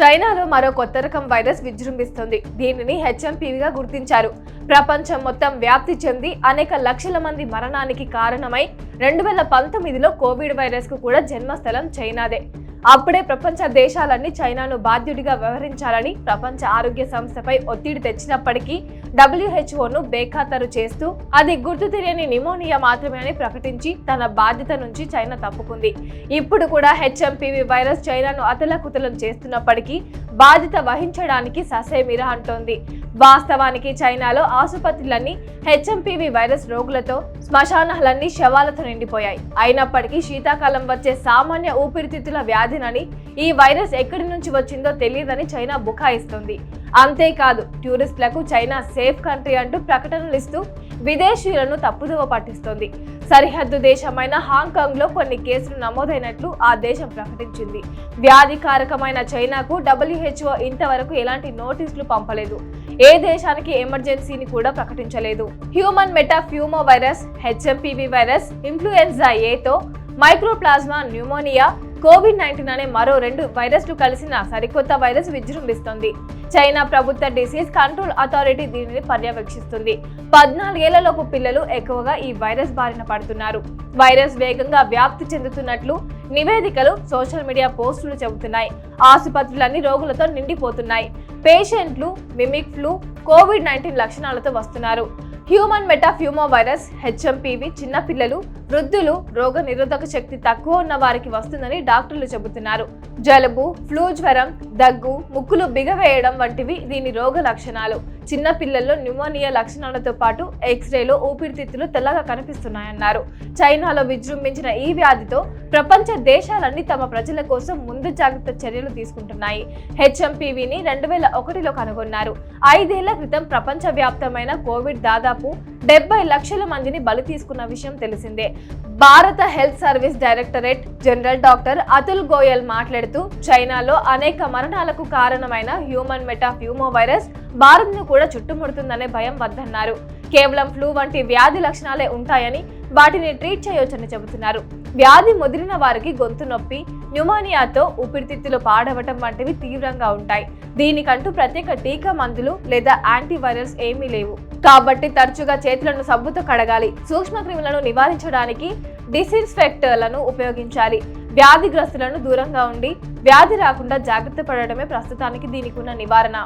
చైనాలో మరో కొత్త రకం వైరస్ విజృంభిస్తుంది. దీనిని హెచ్ఎంపీవిగా గుర్తించారు. ప్రపంచం మొత్తం వ్యాప్తి చెంది అనేక లక్షల మంది మరణానికి కారణమై రెండు వేల పంతొమ్మిదిలో కోవిడ్ వైరస్కు కూడా జన్మస్థలం చైనాదే. అప్పుడే ప్రపంచ దేశాలన్నీ చైనాను బాధ్యుడిగా వ్యవహరించాలని ప్రపంచ ఆరోగ్య సంస్థపై ఒత్తిడి తెచ్చినప్పటికీ డబ్ల్యూహెచ్ఓను బేఖాతరు చేస్తూ అది గుర్తు తెలియని నిమోనియా మాత్రమే అని ప్రకటించి తన బాధ్యత నుంచి చైనా తప్పుకుంది. ఇప్పుడు కూడా హెచ్ఎంపీవీ వైరస్ చైనాను అతలకుతలం చేస్తున్నప్పటికీ బాధ్యత వహించడానికి ససేమిరా అంటోంది. వాస్తవానికి చైనాలో ఆసుపత్రులన్నీ హెచ్ఎంపీవీ వైరస్ రోగులతో శ్మశానాలన్నీ శవాలతో నిండిపోయాయి. అయినప్పటికీ శీతాకాలం వచ్చే సామాన్య ఊపిరితిత్తుల వ్యాధినని ఈ వైరస్ ఎక్కడి నుంచి వచ్చిందో తెలియదని చైనా బుకాయిస్తుంది. అంతేకాదు టూరిస్టులకు చైనా సేఫ్ కంట్రీ అంటూ ప్రకటనలు ఇస్తూ విదేశీయులను తప్పుదోవ పట్టిస్తోంది. సరిహద్దు దేశమైన హాంకాంగ్లో కొన్ని కేసులు నమోదైనట్లు ఆ దేశం ప్రకటించింది. వ్యాధికారకమైన చైనాకు డబ్ల్యూహెచ్ఓ ఇంతవరకు ఎలాంటి నోటీసులు పంపలేదు. ఏ దేశానికి ఎమర్జెన్సీని కూడా ప్రకటించలేదు. Human metapneumo virus HMPV virus influenza ఏతో మైక్రోప్లాజ్మా న్యూమోనియా కోవిడ్ నైన్టీన్ అనే మరో రెండు వైరస్లు కలిసిన సరికొత్త వైరస్ విజృంభిస్తుంది. చైనా ప్రభుత్వ డిసీజ్ కంట్రోల్ అథారిటీ దీనిని పర్యవేక్షిస్తుంది. పద్నాలుగేళ్ళలోపు పిల్లలు ఎక్కువగా ఈ వైరస్ బారిన పడుతున్నారు. వైరస్ వేగంగా వ్యాప్తి చెందుతున్నట్లు నివేదికలు సోషల్ మీడియా పోస్టులు చెబుతున్నాయి. ఆసుపత్రులన్నీ రోగులతో నిండిపోతున్నాయి. పేషెంట్లు మిమిక్ ఫ్లూ కోవిడ్ నైన్టీన్ లక్షణాలతో వస్తున్నారు. హ్యూమన్ మెటాఫ్యూమో వైరస్ హెచ్ఎంపీవి చిన్నపిల్లలు వృద్ధులు రోగ నిరోధక శక్తి తక్కువ ఉన్న వారికి వస్తుందని డాక్టర్లు చెబుతున్నారు. జలుబు ఫ్లూ జ్వరం దగ్గు ముక్కులు బిగవేయడం వంటివి దీని రోగ లక్షణాలు. చిన్న పిల్లల్లో న్యూమోనియా లక్షణాలతో పాటు ఎక్స్రేలో ఊపిరితిత్తులు తెల్లగా కనిపిస్తున్నాయన్నారు. చైనాలో విజృంభించిన ఈ వ్యాధితో ప్రపంచ దేశాలన్నీ తమ ప్రజల కోసం ముందు జాగ్రత్త చర్యలు తీసుకుంటున్నాయి. హెచ్ఎంపీవీని రెండు వేల ఒకటిలో కనుగొన్నారు. ఐదేళ్ళ క్రితం ప్రపంచవ్యాప్తమైన కోవిడ్ దాదాపు డెబ్బై లక్షల మందిని బలి తీసుకున్న విషయం తెలిసిందే. భారత health service directorate general doctor Atul Goyal మాట్లాడుతూ చైనాలో అనేక మరణాలకు కారణమైన హ్యూమన్ మెటాఫ్యూమో వైరస్ భారత్ను కూడా చుట్టుముడుతుందనే భయం వద్దన్నారు. కేవలం ఫ్లూ వంటి వ్యాధి లక్షణాలే ఉంటాయని వాటిని ట్రీట్ చేయొచ్చని చెబుతున్నారు. వ్యాధి ముదిరిన వారికి గొంతు నొప్పి న్యూమోనియాతో ఊపిరితిత్తులు పాడవటం వంటివి తీవ్రంగా ఉంటాయి. దీనికంటూ ప్రత్యేక టీకా మందులు లేదా యాంటీవైరల్స్ ఏమీ లేవు. కాబట్టి తరచుగా చేతులను సబ్బుతో కడగాలి. సూక్ష్మక్రిములను నివారించడానికి డిసిన్ఫెక్టర్లను ఉపయోగించాలి. వ్యాధిగ్రస్తులను దూరంగా ఉండి వ్యాధి రాకుండా జాగ్రత్త పడడమే ప్రస్తుతానికి దీనికి ఉన్న నివారణ.